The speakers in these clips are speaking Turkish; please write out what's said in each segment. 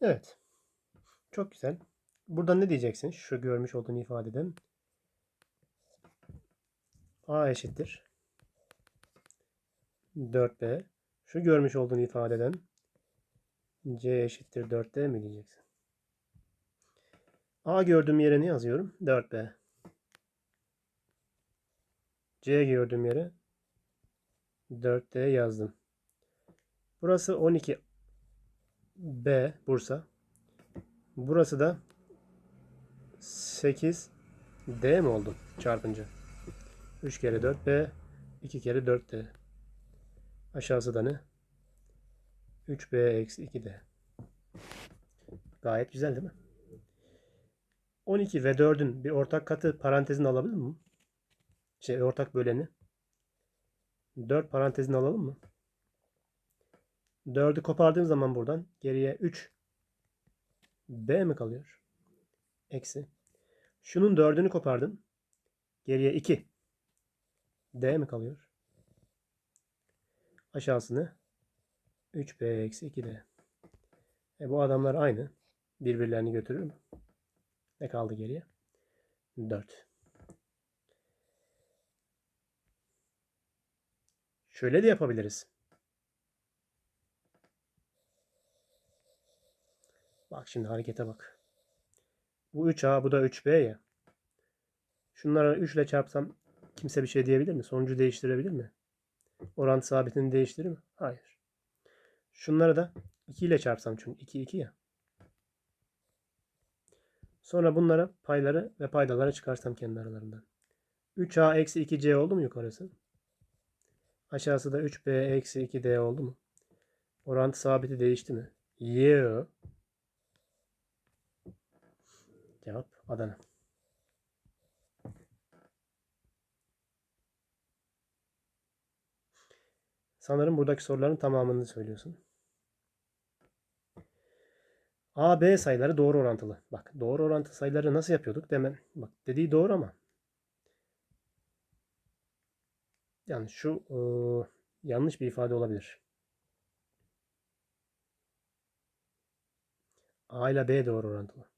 Evet. Çok güzel. Buradan ne diyeceksin? Şu görmüş olduğun ifadeden. A eşittir. 4B. Şu görmüş olduğun ifadeden C eşittir 4D mi diyeceksin? A gördüğüm yere ne yazıyorum? 4B. C gördüğüm yere 4D yazdım. Burası 12 B Bursa. Burası da 8 D mi oldu çarpınca? 3 kere 4 B 2 kere 4 D. Aşağısı da ne? 3 B eksi 2 D. Gayet güzel değil mi? 12 ve 4'ün bir ortak katı parantezini alabilir mi? Şey ortak böleni. 4 parantezini alalım mı? 4'ü kopardığım zaman buradan geriye 3 B mi kalıyor? Eksi. Şunun 4'ünü kopardım. Geriye 2 D mi kalıyor? Aşağısını 3B eksi 2D. E bu adamlar aynı. Birbirlerini götürür mü? Ne kaldı geriye? 4. Şöyle de yapabiliriz. Bak şimdi harekete bak. Bu 3A bu da 3B ya. Şunları 3 ile çarpsam kimse bir şey diyebilir mi? Sonucu değiştirebilir mi? Orantı sabitini değiştirir mi? Hayır. Şunları da 2 ile çarpsam çünkü 2 2 ya. Sonra bunlara payları ve paydaları çıkarsam kendi aralarından. 3A eksi 2C oldu mu yukarısı? Aşağısı da 3B eksi 2D oldu mu? Orantı sabiti değişti mi? Yo. Cevap Adana. Sanırım buradaki soruların tamamını söylüyorsun. A, B sayıları doğru orantılı. Bak doğru orantılı sayıları nasıl yapıyorduk demem. Bak dediği doğru ama. Yani şu e, yanlış bir ifade olabilir. A ile B doğru orantılı.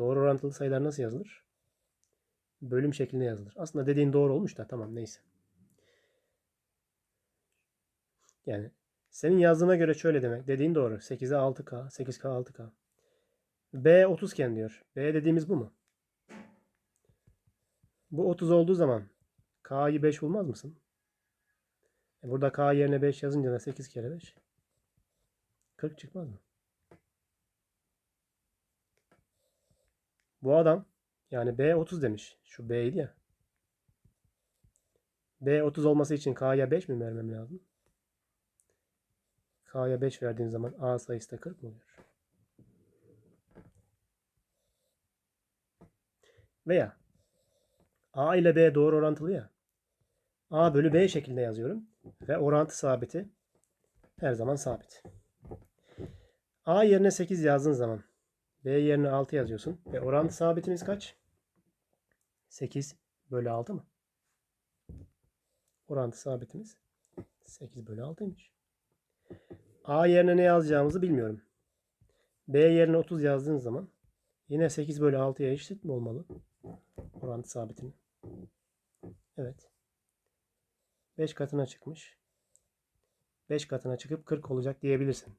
Doğru orantılı sayılar nasıl yazılır? Bölüm şeklinde yazılır. Aslında dediğin doğru olmuş da tamam neyse. Yani senin yazdığına göre şöyle demek. Dediğin doğru. 8'e 6K, 8K 6K. B 30 iken diyor. B dediğimiz bu mu? Bu 30 olduğu zaman K'yı 5 bulmaz mısın? E burada K yerine 5 yazınca da 8 kere 5. 40 çıkmaz mı? Bu adam yani B 30 demiş. Şu B'ydi ya. B 30 olması için K'ya 5 mi vermem lazım? K'ya 5 verdiğin zaman A sayısı da 40 mı oluyor? Veya A ile B doğru orantılı ya. A bölü B şeklinde yazıyorum. Ve orantı sabiti her zaman sabit. A yerine 8 yazdığın zaman B yerine 6 yazıyorsun. Ve orantı sabitimiz kaç? 8 bölü 6 mı? Orantı sabitimiz 8 bölü 6'ymış. A yerine ne yazacağımızı bilmiyorum. B yerine 30 yazdığın zaman yine 8 bölü 6'ya eşit mi olmalı? Orantı sabitinin. Evet. 5 katına çıkmış. 5 katına çıkıp 40 olacak diyebilirsin.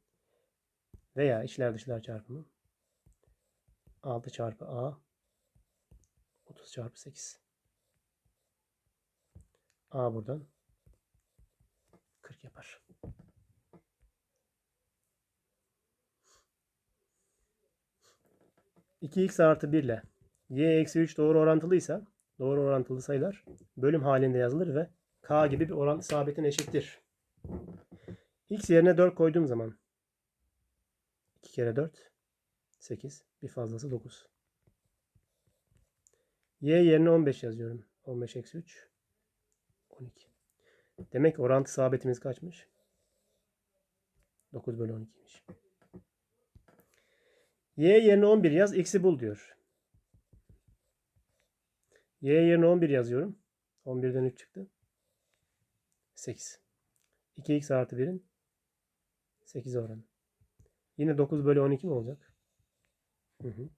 Veya içler dışlar çarpımı. 6 çarpı A 30 çarpı 8. A buradan 40 yapar. X artı 1 ile y eksi 3 doğru orantılıysa doğru orantılı sayılar bölüm halinde yazılır ve k gibi bir orantı sabitin eşittir. x yerine 4 koyduğum zaman 2 kere 4 8 bir fazlası 9. Y yerine 15 yazıyorum. 15 eksi 3 12. Demek orantı sabitimiz kaçmış? 9 bölü 12'ymiş. Y yerine 11 yaz. X'i bul diyor. Y yerine 11 yazıyorum. 11'den 3 çıktı. 8. 2x artı 1'in 8 oranı. Yine 9 bölü 12 mi olacak? Hı hı.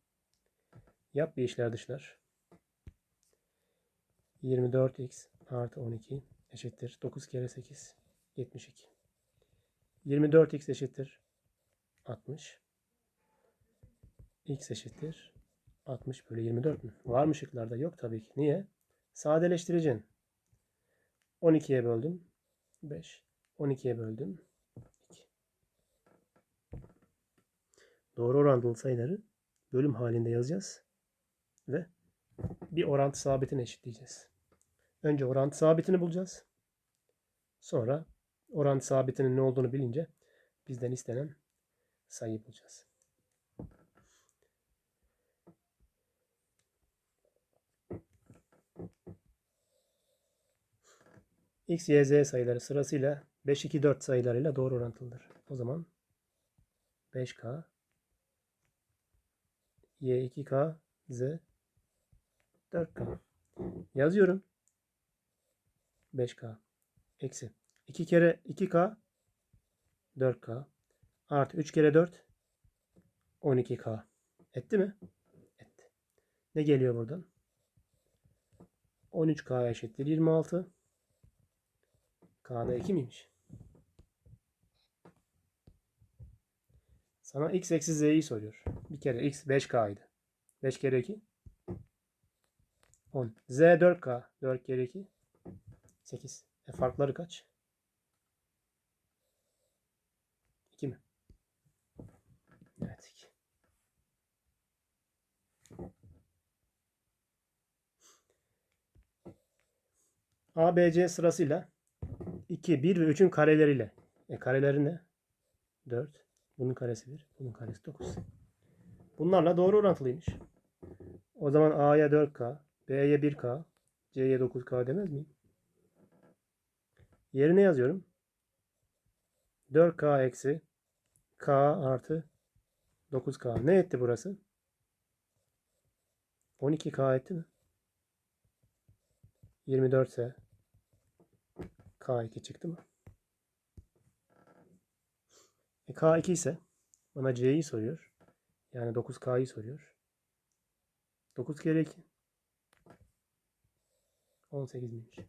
Yap bir işler dışlar. 24x artı 12 eşittir. 9 kere 8 72. 24x eşittir. 60. x eşittir. 60 bölü 24 mü? Var mı şıklarda? Yok tabii ki. Niye? Sadeleştireceksin. 12'ye böldüm. 5. 12'ye böldüm. 2. Doğru orantılı sayıları bölüm halinde yazacağız. Ve bir orantı sabitini eşitleyeceğiz. Önce orantı sabitini bulacağız. Sonra orantı sabitinin ne olduğunu bilince bizden istenen sayıyı bulacağız. X, Y, Z sayıları sırasıyla 5, 2, 4 sayılarıyla doğru orantılıdır. O zaman 5K, Y 2K, Z 4K. Yazıyorum. 5K. Eksi. 2 kere 2K 4K. Artı 3 kere 4 12K. Etti mi? Etti. Ne geliyor buradan? 13K eşittir 26. K'da 2 miymiş? Sana x eksi z'yi soruyor. Bir kere x 5k idi. 5 kere 2 10. z 4k. 4 kere 2 8. E farkları kaç? 2 mi? Evet 2. A, B, C sırasıyla 2, 1 ve 3'ün kareleriyle. E kareleri ne? 4. Bunun karesi 1. Bunun karesi 9. Bunlarla doğru orantılıymış. O zaman A'ya 4K, B'ye 1K, C'ye 9K demez miyim? Yerine yazıyorum. 4K eksi K artı 9K. Ne etti burası? 12K etti mi? 24 ise K2 çıktı mı? E, K2 ise bana C'yi soruyor. Yani 9K'yı soruyor. 9 kere 2 18 miymiş?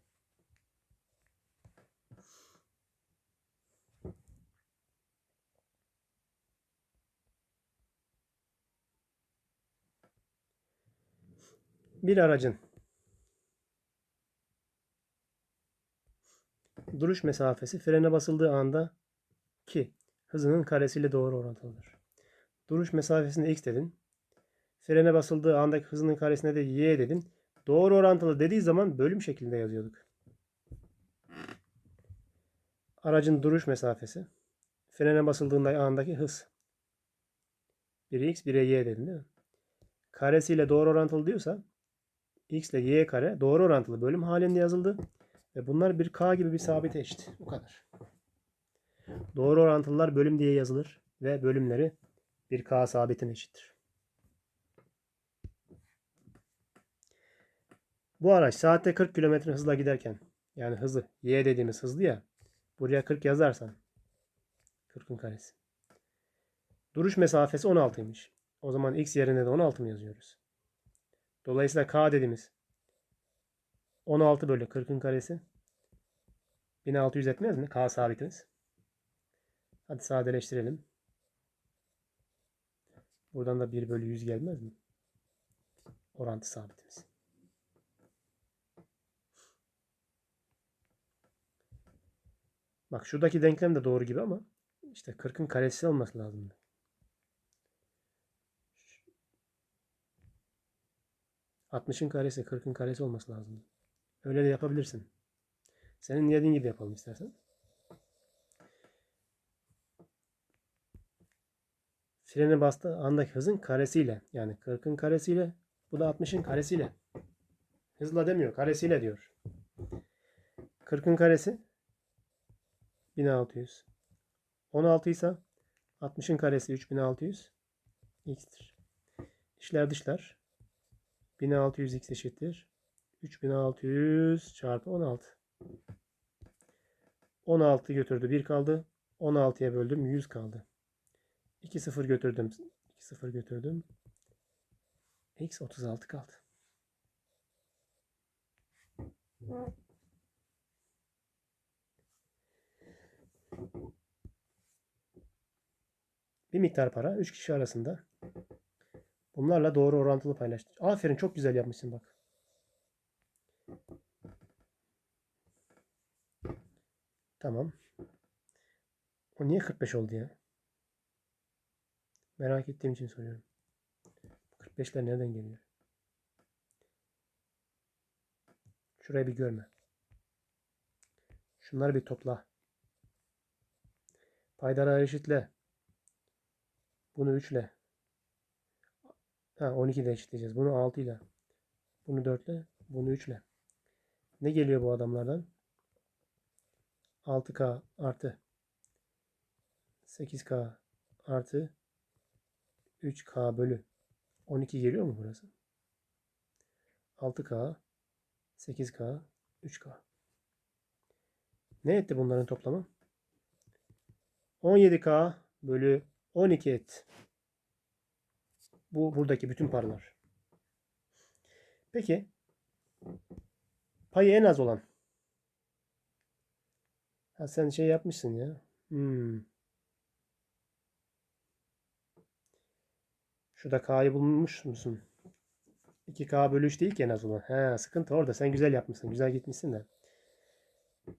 Bir aracın duruş mesafesi frene basıldığı anda ki hızının karesiyle doğru orantılıdır. Duruş mesafesinde x dedin. Frene basıldığı andaki hızının karesine de y dedin. Doğru orantılı dediği zaman bölüm şeklinde yazıyorduk. Aracın duruş mesafesi. Frene basıldığında andaki hız. 1'e x 1'e y dedin değil mi? Karesiyle doğru orantılı diyorsa x ile y kare doğru orantılı bölüm halinde yazıldı. Ve bunlar bir k gibi bir sabite eşit. Bu kadar. Doğru orantılılar bölüm diye yazılır. Ve bölümleri bir k sabitin eşittir. Bu araç saatte 40 km hızla giderken yani hızı y dediğimiz hızlı ya buraya 40 yazarsan 40'ın karesi. Duruş mesafesi 16'ymış. O zaman x yerine de 16 mı yazıyoruz? Dolayısıyla k dediğimiz 16 bölü 40'ın karesi 1600 etmez mi? K sabitimiz. Hadi sadeleştirelim. Buradan da 1 bölü 100 gelmez mi? Orantı sabitimiz. Bak şuradaki denklem de doğru gibi ama işte 40'ın karesi olması lazım. ...60'ın karesi 40'ın karesi olması lazım. Öyle de yapabilirsin. Senin dediğin gibi yapalım istersen. Frene bastığı andaki hızın karesiyle yani 40'ın karesiyle bu da 60'ın karesiyle. Hızla demiyor karesiyle diyor. 40'ın karesi 1600. 16 ise 60'ın karesi 3600 x'tir. İşler dışlar 1600 x eşittir. 3600 çarpı 16. 16 götürdü 1 kaldı. 16'ya böldüm 100 kaldı. 2 0 götürdüm. 2 0 götürdüm. X 36 kaldı. Bir miktar para 3 kişi arasında. Bunlarla doğru orantılı paylaştı. Aferin çok güzel yapmışsın bak. Tamam. O niye 45 oldu ya? Merak ettiğim için soruyorum. 45'ler nereden geliyor? Şurayı bir görme. Şunları bir topla. Paydaları eşitle. Bunu 3 ile. Ha 12 ile eşitleyeceğiz. Bunu 6 ile. Bunu 4 ile. Bunu 3 ile. Ne geliyor bu adamlardan? 6K artı 8K artı 3K bölü 12 geliyor mu burası? 6K 8K 3K. Ne etti bunların toplamı? 17K bölü 12 et. Bu buradaki bütün paralar. Peki payı en az olan. Ha sen şey yapmışsın ya. Hmm. Şurada K'yı bulmuş musun? 2K bölü 3 değil ki en az olan. He, sıkıntı orada. Sen güzel yapmışsın. Güzel gitmişsin de.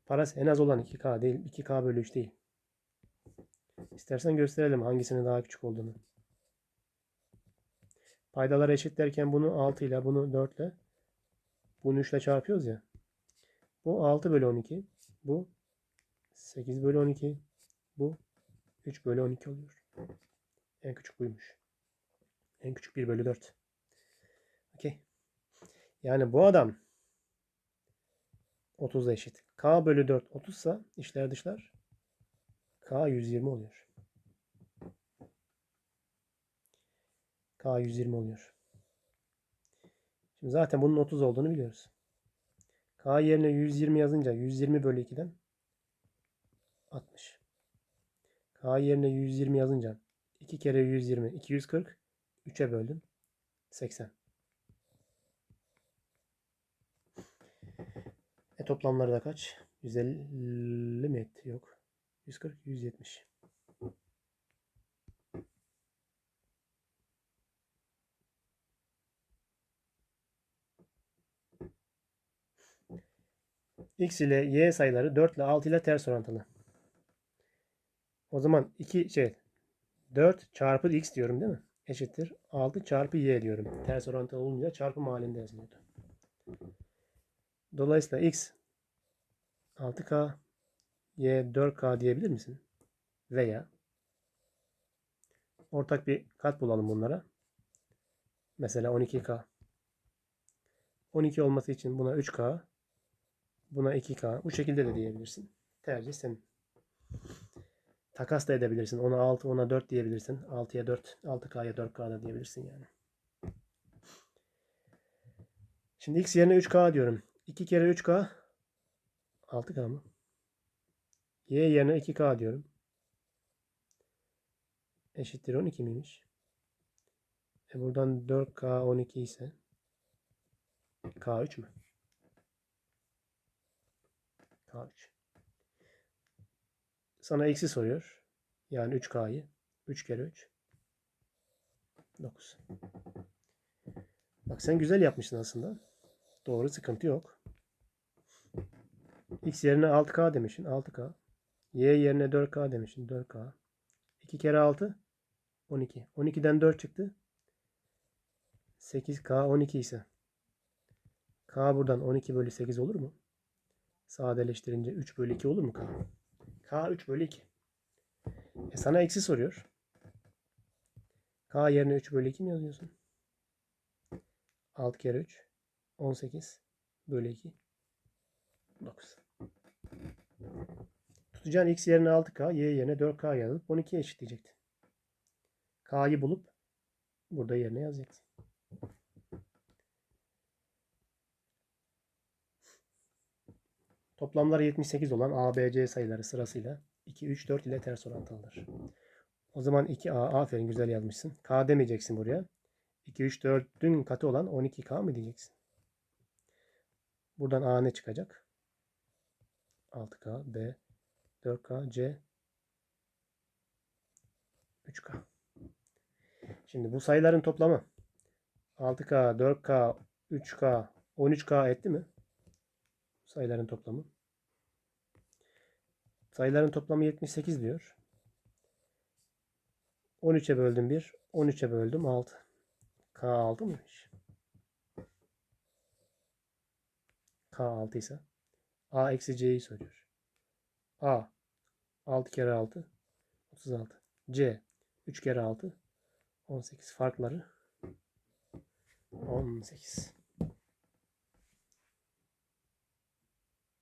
Parası en az olan 2K değil. 2K bölü 3 değil. İstersen gösterelim hangisinin daha küçük olduğunu. Paydaları eşitlerken bunu 6 ile bunu 4 ile bunu 3 ile çarpıyoruz ya. Bu 6 bölü 12. Bu 8 bölü 12. Bu 3 bölü 12 oluyor. En küçük buymuş. En küçük 1 bölü 4. Okey. Yani bu adam 30'a eşit. K bölü 4 30 ise içler dışlar K 120 oluyor. K 120 oluyor. Şimdi zaten bunun 30 olduğunu biliyoruz. K yerine 120 yazınca 120 bölü 2'den 60. K yerine 120 yazınca 2 kere 120 240 3'e böldüm 80. E toplamları da kaç? 150 mi etti? Yok. 140, 170. X ile Y sayıları 4 ile 6 ile ters orantılı. O zaman 2 şey 4 çarpı X diyorum değil mi? Eşittir 6 çarpı Y diyorum. Ters orantılı olunca çarpım halinde yazılıyordu. Dolayısıyla X 6K Y 4K diyebilir misin? Veya ortak bir kat bulalım bunlara. Mesela 12K. 12 olması için buna 3K, buna 2K. Bu şekilde de diyebilirsin. Tercih senin. Takas da edebilirsin. Ona 6, ona 4 diyebilirsin. 6'ya 4, 6K'ya 4K da diyebilirsin yani. Şimdi x yerine 3K diyorum. 2 kere 3K 6K mı? Y yerine 2K diyorum. Eşittir 12 miymiş? E buradan 4K 12 ise K3 mü? K3. Sana eksi soruyor. Yani 3K'yı. 3 kere 3. 9. Bak sen güzel yapmışsın aslında. Doğru sıkıntı yok. X yerine 6K demişsin. 6K. Y yerine 4K demişsin. 4K. 2 kere 6 12. 12'den 4 çıktı. 8K 12 ise K buradan 12 bölü 8 olur mu? Sadeleştirince 3 bölü 2 olur mu K? K 3 bölü 2. E sana eksi soruyor. K yerine 3 bölü 2 mi yazıyorsun? 6 kere 3 18 bölü 2 9. Tutacağın x yerine 6k, y yerine 4k yazıp 12'ye eşitleyecektin. K'yı bulup burada yerine yazacaksın. Toplamları 78 olan A, sayıları sırasıyla 2, 3, 4 ile ters orantılıdır. O zaman 2A. Aferin güzel yazmışsın. K demeyeceksin buraya. 2, 3, 4'ün katı olan 12K mı diyeceksin? Buradan A ne çıkacak? 6K, B, 4K, C, 3K. Şimdi bu sayıların toplamı 6K, 4K, 3K, 13K etti mi? Sayıların toplamı. Sayıların toplamı 78 diyor. 13'e böldüm 1, 13'e böldüm 6. K 6 mıymış? K 6 ise A eksi C'yi soruyor. A 6 kere 6 36. C 3 kere 6 18. Farkları 18.